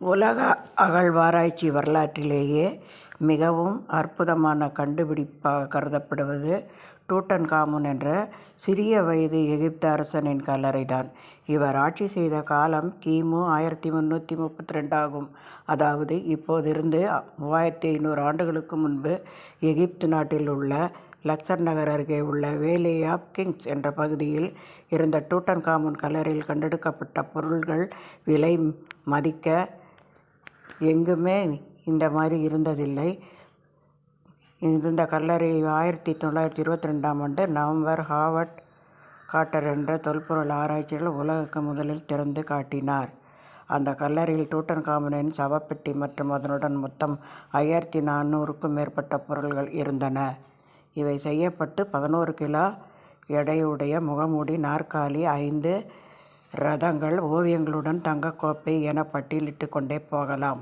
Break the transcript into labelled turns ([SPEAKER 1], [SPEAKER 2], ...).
[SPEAKER 1] உலக அகழ்வாராய்ச்சி வரலாற்றிலேயே மிகவும் அற்புதமான கண்டுபிடிப்பாக கருதப்படுவது டூட்டன்காமுன் என்ற சிறிய வயது எகிப்து அரசனின் கல்லறை தான். இவர் ஆட்சி செய்த காலம் கிமு ஆயிரத்தி முந்நூற்றி முப்பத்தி ரெண்டாகும் அதாவது இப்போதிருந்து மூவாயிரத்தி ஐநூறு ஆண்டுகளுக்கு முன்பு எகிப்து நாட்டில் உள்ள லக்சர் நகர் அருகே உள்ள வேலி ஆப் கிங்ஸ் என்ற பகுதியில் இருந்த டூட்டன்காமுன் கல்லறையில் கண்டெடுக்கப்பட்ட பொருள்கள் விலை மதிக்க எங்குமே இந்த மாதிரி இருந்ததில்லை. இந்த கல்லறை ஆயிரத்தி தொள்ளாயிரத்தி இருபத்தி ரெண்டாம் ஆண்டு நவம்பர் ஹாவர்ட் காட்டர் என்ற தொல்பொருள் ஆராய்ச்சியில் உலகுக்கு முதலில் திறந்து காட்டினார். அந்த கல்லறையில் டூட்டன் காமனின் சவப்பெட்டி மற்றும் அதனுடன் மொத்தம் ஐயாயிரத்தி நானூறுக்கும் மேற்பட்ட பொருள்கள் இருந்தன. இவை செய்யப்பட்டு பதினோரு கிலோ எடையுடைய முகமூடி நாற்காலி ஐந்து ரதங்கள் ஓவியங்களுடன் தங்கக் கோப்பை என பட்டியலிட்டுக் கொண்டே போகலாம்.